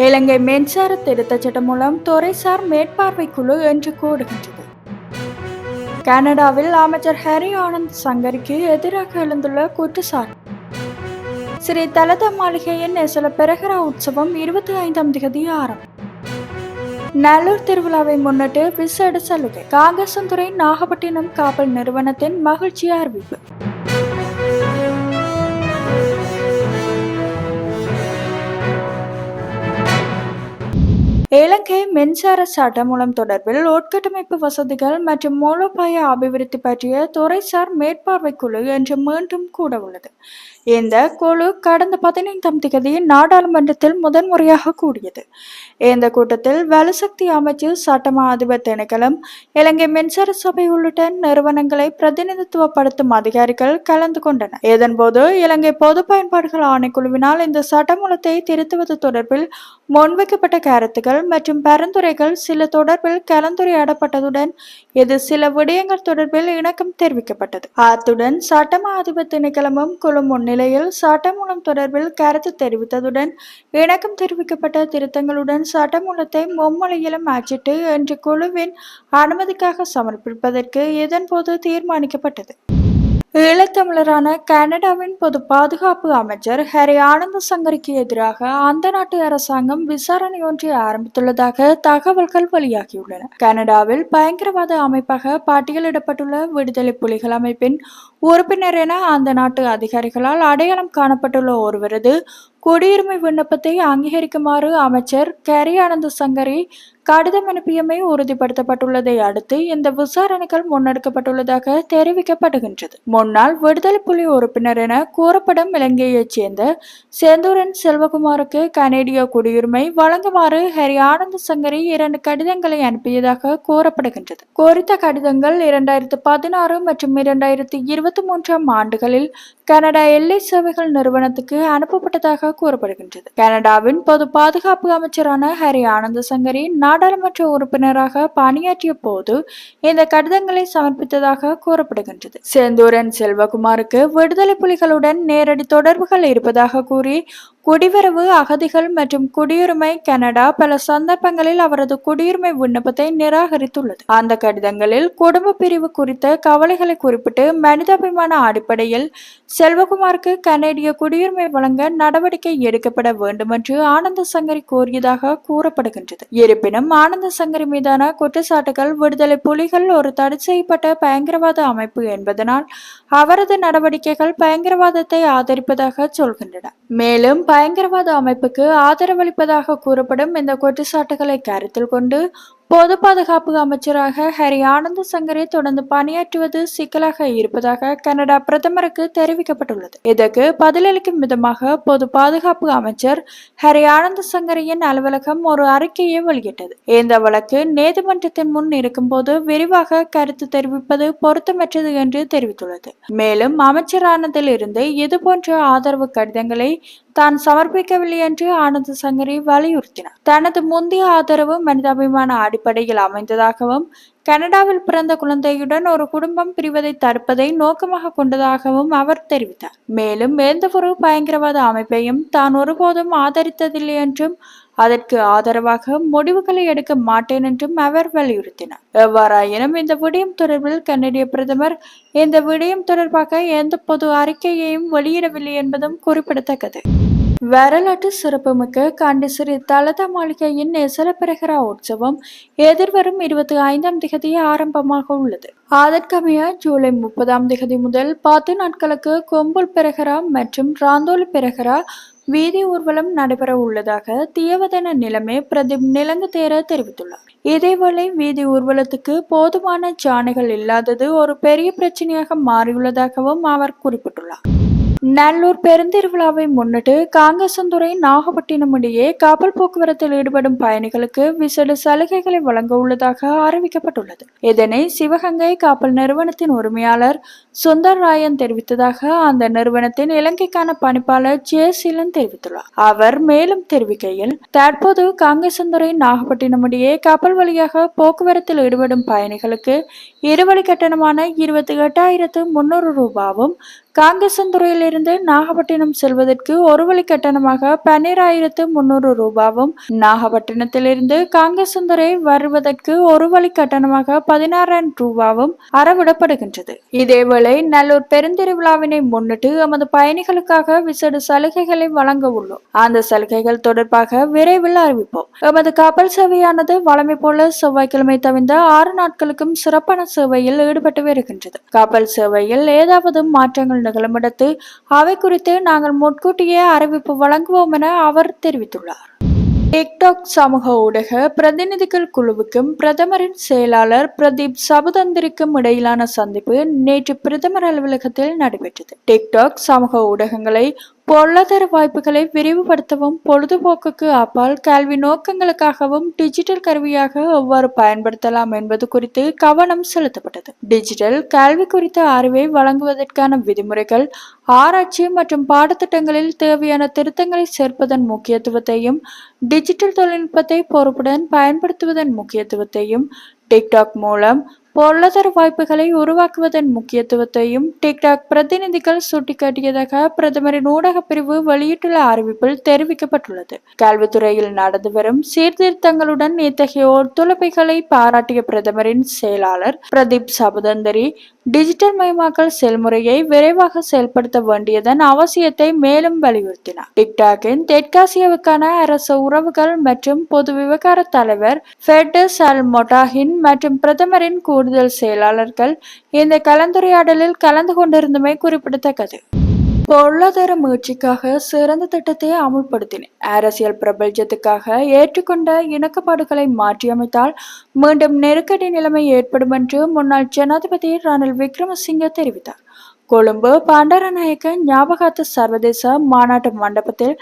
இலங்கை மின்சார திருத்தச் சட்டம் மூலம் துறைசார் மேற்பார்வை குழு என்று கூடுகின்றது. கனடாவில் அமைச்சர் ஹரி ஆனந்த் சங்கரிக்கு எதிராக எழுந்துள்ள குற்றச்சாட்டு. ஸ்ரீ தலத மாளிகையின் நெசல பிரகரா உற்சவம் இருபத்தி ஐந்தாம் தேதி ஆரம்பம். நல்லூர் திருவிழாவை முன்னிட்டு விசேட சலுகை. காங்கசந்துறை நாகப்பட்டினம் காவல் நிறுவனத்தின் மகிழ்ச்சி அறிவிப்பு. இலங்கை மின்சார சட்டமூலம் தொடர்பில் உட்கட்டமைப்பு வசதிகள் மற்றும் மூலோபாய அபிவிருத்தி பற்றிய துறைசார் மேற்பார்வை குழு என்று மீண்டும் கூட உள்ளது இந்த குழு கடந்த பதினைந்தாம் தேதி நாடாளுமன்றத்தில் முதன்முறையாக கூடியது. இந்த கூட்டத்தில் வலுசக்தி அமைச்சு சட்டமா அதிபர் திணைக்களம் இலங்கை மின்சார சபை உள்ளிட்ட நிறுவனங்களை பிரதிநிதித்துவப்படுத்தும் அதிகாரிகள் கலந்து கொண்டனர். இதன்போது இலங்கை பொது பயன்பாடுகள் ஆணைக்குழுவினால் இந்த சட்டமூலத்தை திருத்துவது தொடர்பில் முன்வைக்கப்பட்ட கருத்துக்கள் மற்றும் பரிந்துரைகள் சில தொடர்பில் கலந்துரையாடப்பட்டதுடன் இது சில விடயங்கள் தொடர்பில் இணக்கம் தெரிவிக்கப்பட்டது. அத்துடன் சட்டமா அதிபர் திணைக்களமும் குழு முன்னிலையில் சட்டமூலம் தொடர்பில் கருத்து தெரிவித்ததுடன் இணக்கம் தெரிவிக்கப்பட்ட திருத்தங்களுடன் சட்டமூலத்தை மும்மொழியிலும் அச்சிட்டு இன்று குழுவின் அனுமதிக்காக சமர்ப்பிப்பதற்கு இதன்போது தீர்மானிக்கப்பட்டது. ஈழத்தமிழரான கனடாவின் பொது பாதுகாப்பு அமைச்சர் ஹரி ஆனந்த சங்கருக்கு எதிராக அந்த நாட்டு அரசாங்கம் விசாரணை ஒன்றை ஆரம்பித்துள்ளதாக தகவல்கள் வெளியாகியுள்ளன. கனடாவில் பயங்கரவாத அமைப்பாக பட்டியலிடப்பட்டுள்ள விடுதலை புலிகள் அமைப்பின் உறுப்பினர் என அந்த நாட்டு அதிகாரிகளால் அடையாளம் காணப்பட்டுள்ள ஒருவரது குடியுரிமை விண்ணப்பத்தை அங்கீகரிக்குமாறு அமைச்சர் கரி ஆனந்த சங்கரி கடிதம் அனுப்பியமை உறுதிப்படுத்தப்பட்டுள்ளதை அடுத்து இந்த விசாரணைகள் முன்னெடுக்கப்பட்டுள்ளதாக தெரிவிக்கப்படுகின்றது. முன்னாள் விடுதலை புலி உறுப்பினர் என கூறப்படும் இலங்கையைச் சேர்ந்த செந்தூரன் செல்வகுமாருக்கு கனேடிய குடியுரிமை வழங்குமாறு ஹரி ஆனந்த சங்கரி இரண்டு கடிதங்களை அனுப்பியதாக கூறப்படுகின்றது. குறித்த கடிதங்கள் இரண்டாயிரத்து பதினாறு மற்றும் இரண்டாயிரத்தி இருபத்தி மூன்றாம் ஆண்டுகளில் கனடா எல்லை சேவைகள் நிறுவனத்துக்கு அனுப்பப்பட்டதாக கூறப்படுகின்றது. கனடாவின் பொது பாதுகாப்பு அமைச்சரான ஹரி ஆனந்த சங்கரி நாடாளுமன்ற உறுப்பினராக பணியாற்றிய போது இந்த கடிதங்களை சமர்ப்பித்ததாக கூறப்படுகின்றது. செந்தூரன் செல்வகுமாருக்கு விடுதலை புலிகளுடன் நேரடி தொடர்புகள் இருப்பதாக கூறி குடிவரவு அகதிகள் மற்றும் குடியுரிமை கனடா பல சந்தர்ப்பங்களில் அவரது குடியுரிமை விண்ணப்பத்தை நிராகரித்துள்ளது. அந்த கடிதங்களில் குடும்ப பிரிவு குறித்த கவலைகளை குறிப்பிட்டு மனிதாபிமான அடிப்படையில் செல்வகுமாருக்கு கனேடிய குடியுரிமை வழங்க நடவடிக்கை எடுக்கப்பட வேண்டும் என்று ஆனந்த சங்கரி கோரியதாக கூறப்படுகின்றது. இருப்பினும் ஆனந்த சங்கரி மீதான குற்றச்சாட்டுகள் விடுதலை புலிகள் ஒரு தடை செய்யப்பட்ட பயங்கரவாத அமைப்பு என்பதனால் அவரது நடவடிக்கைகள் பயங்கரவாதத்தை ஆதரிப்பதாக சொல்கின்றன. மேலும் பயங்கரவாத அமைப்புக்கு ஆதரவளிப்பதாக கூறப்படும் இந்த குற்றச்சாட்டுகளை கருத்தில் கொண்டு பொது பாதுகாப்பு அமைச்சராக ஹரி ஆனந்த சங்கரே தொடர்ந்து பணியாற்றுவது சிக்கலாக இருப்பதாக கனடா பிரதமருக்கு தெரிவிக்கப்பட்டுள்ளது. இதற்கு பதிலளிக்கும் விதமாக பொது பாதுகாப்பு அமைச்சர் ஹரி ஆனந்த சங்கரியின் அலுவலகம் ஒரு அறிக்கையை வெளியிட்டது. இந்த வழக்கு நீதிமன்றத்தின் முன் இருக்கும்போது விரிவாக கருத்து தெரிவிப்பது பொருத்தமற்றது என்று தெரிவித்துள்ளது. மேலும் அமைச்சரானதில் இருந்து இதுபோன்ற ஆதரவு கடிதங்களை தான் சமர்ப்பிக்கவில்லை என்று ஆனந்த சங்கரி வலியுறுத்தினார். தனது முந்தைய ஆதரவு மனிதாபிமான அடிப்படையில் அமைந்ததாகவும் கனடாவில் பிறந்த குழந்தையுடன் ஒரு குடும்பம் பிரிவதை தடுப்பதை நோக்கமாக கொண்டதாகவும் அவர் தெரிவித்தார். மேலும் எந்த ஒரு பயங்கரவாத அமைப்பையும் தான் ஒருபோதும் ஆதரித்ததில்லை என்றும் அதற்கு ஆதரவாக முடிவுகளை எடுக்க மாட்டேன் என்றும் அவர் வலியுறுத்தினார். எவ்வாறாயினும் இந்த விடயம் தொடர்பில் கனடிய பிரதமர் இந்த விடயம் தொடர்பாக எந்த பொது அறிக்கையையும் வெளியிடவில்லை என்பதும் குறிப்பிடத்தக்கது. வரலாற்று சிறப்புமிக்க காண்டிசிறி தலத மாளிகையின் நெசல உற்சவம் எதிர்வரும் இருபத்தி ஐந்தாம் திகதி ஆரம்பமாக உள்ளது. அதற்கமைய ஜூலை முப்பதாம் திகதி முதல் பத்து நாட்களுக்கு கொம்புல் பிரகரா மற்றும் ராந்தோலி பிரகரா வீதி ஊர்வலம் நடைபெற உள்ளதாக தீயவதன நிலைமை பிரதீப் நிலங்கு தேர தெரிவித்துள்ளார். இதேவேளை வீதி ஊர்வலத்துக்கு போதுமான ஜானைகள் இல்லாதது ஒரு பெரிய பிரச்சனையாக மாறியுள்ளதாகவும் அவர் குறிப்பிட்டுள்ளார். நல்லூர் பெருந்திருவிழாவை முன்னிட்டு காங்கசந்துறை நாகப்பட்டினம் இடையே கப்பல் போக்குவரத்தில் ஈடுபடும் பயணிகளுக்கு விசேட சலுகைகளை வழங்க உள்ளதாக அறிவிக்கப்பட்டுள்ளது. இதனை சிவகங்கை கப்பல் நிறுவனத்தின் உரிமையாளர் சுந்தர் ராயன் தெரிவித்ததாக அந்த நிறுவனத்தின் இலங்கைக்கான பணிப்பாளர் ஜெயசீலன் தெரிவித்துள்ளார். அவர் மேலும் தெரிவிக்கையில் தற்போது காங்கசந்துறை நாகப்பட்டினம் இடையே கப்பல் வழியாக போக்குவரத்தில் ஈடுபடும் பயணிகளுக்கு இருவழி கட்டணமான இருபத்தி எட்டாயிரத்து முன்னூறு ரூபாவும் காங்கசந்துறையிலிருந்து நாகப்பட்டினம் செல்வதற்கு ஒரு வழி கட்டணமாக பன்னிராயிரத்து முன்னூறு ரூபாவும் நாகப்பட்டினத்திலிருந்து காங்கசந்துறை வருவதற்கு ஒரு வழி கட்டணமாக பதினாறாயிரம் ரூபாவும் அறவிடப்படுகின்றது. இதேவேளை நல்லூர் பெருந்திருவிழாவினை முன்னிட்டு எமது பயணிகளுக்காக விசேட சலுகைகளை வழங்க உள்ளோம். அந்த சலுகைகள் தொடர்பாக விரைவில் அறிவிப்போம். எமது கப்பல் சேவையானது வழமை போல செவ்வாய்க்கிழமை தவிர்ந்த ஆறு நாட்களுக்கும் சிறப்பான சேவையில் ஈடுபட்டு வருகின்றது. கப்பல் சேவையில் ஏதாவது மாற்றங்கள் நிகழுமிடத்து அவை குறித்து நாங்கள் முன்கூட்டியே அறிவிப்பு வழங்குவோம் என அவர் தெரிவித்துள்ளார். டிக்டாக் சமூக ஊடக பிரதிநிதிகள் குழுவுக்கும் பிரதமரின் செயலாளர் பிரதீப் சபதந்திரிக்கும் இடையிலான சந்திப்பு நேற்று பிரதமர் அலுவலகத்தில் நடைபெற்றது. டிக்டாக் சமூக ஊடகங்களை பொருளாதார வாய்ப்புகளை விரிவுபடுத்தவும் பொழுதுபோக்குக்கு அப்பால் கல்வி நோக்கங்களுக்காகவும் டிஜிட்டல் கருவியாக எவ்வாறு பயன்படுத்தலாம் என்பது குறித்து கவனம் செலுத்தப்பட்டது. டிஜிட்டல் கல்வி குறித்த அறிவை வழங்குவதற்கான விதிமுறைகள் ஆராய்ச்சி மற்றும் பாடத்திட்டங்களில் தேவையான திருத்தங்களை சேர்ப்பதன் முக்கியத்துவத்தையும் டிஜிட்டல் தொழில்நுட்பத்தை பொறுப்புடன் பயன்படுத்துவதன் முக்கியத்துவத்தையும் டிக்டாக் மூலம் பொருளாதார வாய்ப்புகளை உருவாக்குவதன் முக்கியத்துவத்தையும் டிக்டாக் பிரதிநிதிகள் சுட்டிக்காட்டியதாக பிரதமரின் ஊடக பிரிவு வெளியிட்டுள்ள அறிவிப்பில் தெரிவிக்கப்பட்டுள்ளது. கல்வித்துறையில் நடந்து வரும் சீர்திருத்தங்களுடன் இத்தகைய ஒத்துழைப்புகளை பாராட்டிய பிரதமரின் செயலாளர் பிரதீப் சபுதந்தரி டிஜிட்டல் மயமாக்கல் செயல்முறையை விரைவாக செயல்படுத்த வேண்டியதன் அவசியத்தை மேலும் வலியுறுத்தினார். டிக்டாக்கின் தெற்காசியாவுக்கான அரசு உறவுகள் மற்றும் பொது விவகார தலைவர் ஃபெர்டஸ் அல் மொட்டாஹின் மற்றும் பிரதமரின் கூடுதல் செயலாளர்கள் இந்த கலந்துரையாடலில் கலந்து கொண்டிருந்தமை குறிப்பிடத்தக்கது. பொருளாதார முயற்சிக்காக சிறந்த திட்டத்தை அமுல்படுத்தினேன் அரசியல் பிரபஞ்சத்துக்காக ஏற்றுக்கொண்ட இணக்கப்பாடுகளை மாற்றியமைத்தால் மீண்டும் நெருக்கடி நிலைமை ஏற்படும் என்று முன்னாள் ஜனாதிபதி ரணில் விக்ரமசிங்க தெரிவித்தார். கொழும்பு பண்டாரநாயக்க ஞாபகார்த்த சர்வதேச மாநாட்டு மண்டபத்தில்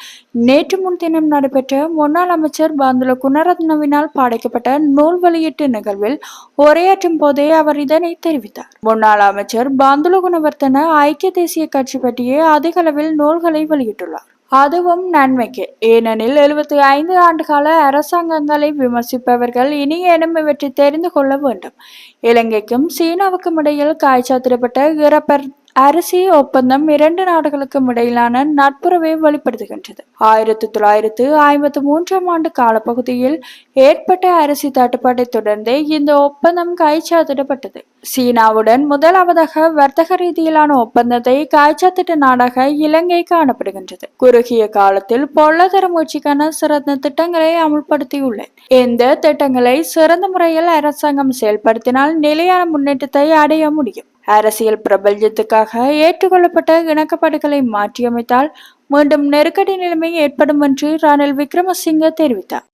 நேற்று முன்தினம் நடைபெற்ற முன்னாள் அமைச்சர் பந்துல குணரத்னவினால் பாடைக்கப்பட்ட நூல் வெளியீட்டு நிகழ்வில் உரையாற்றும் போதே அவர் இதனை தெரிவித்தார். முன்னாள் அமைச்சர் பந்துல குணவர்த்தன ஐக்கிய தேசிய கட்சி பற்றிய அதிக அளவில் நூல்களை வெளியிட்டுள்ளார். அதுவும் நன்மைக்கு. ஏனெனில் எழுபத்தி ஐந்து ஆண்டுகால அரசாங்கங்களை விமர்சிப்பவர்கள் இனியேனும் இவற்றை தெரிந்து கொள்ள வேண்டும். இலங்கைக்கும் சீனாவுக்கும் இடையில் காய்ச்சாத்திடப்பட்ட இறப்பர் அரிசி ஒப்பந்தம் இரண்டு நாடுகளுக்கும் இடையிலான நட்புறவை வெளிப்படுத்துகின்றது. ஆயிரத்தி தொள்ளாயிரத்து ஐம்பத்தி மூன்றாம் ஆண்டு காலப்பகுதியில் ஏற்பட்ட அரிசி தட்டுப்பாட்டை தொடர்ந்தே இந்த ஒப்பந்தம் கைச்சாத்திடப்பட்டது. சீனாவுடன் முதலாவதாக வர்த்தக ரீதியிலான ஒப்பந்தத்தை காய்ச்சாத்திட்ட நாடாக இலங்கை காணப்படுகின்றது. குறுகிய காலத்தில் பொருளாதார முயற்சிக்கான சிறந்த திட்டங்களை அமுல்படுத்தியுள்ளேன். இந்த திட்டங்களை சிறந்த முறையில் அரசாங்கம் செயல்படுத்தினால் நிலையான முன்னேற்றத்தை அடைய முடியும். அரசியல் பிரபல்யத்துக்காக ஏற்றுக்கொள்ளப்பட்ட இணக்கப்பாடுகளை மாற்றியமைத்தால் மீண்டும் நெருக்கடி நிலைமை ஏற்படும் என்று ரணில் விக்ரமசிங்க தெரிவித்தார்.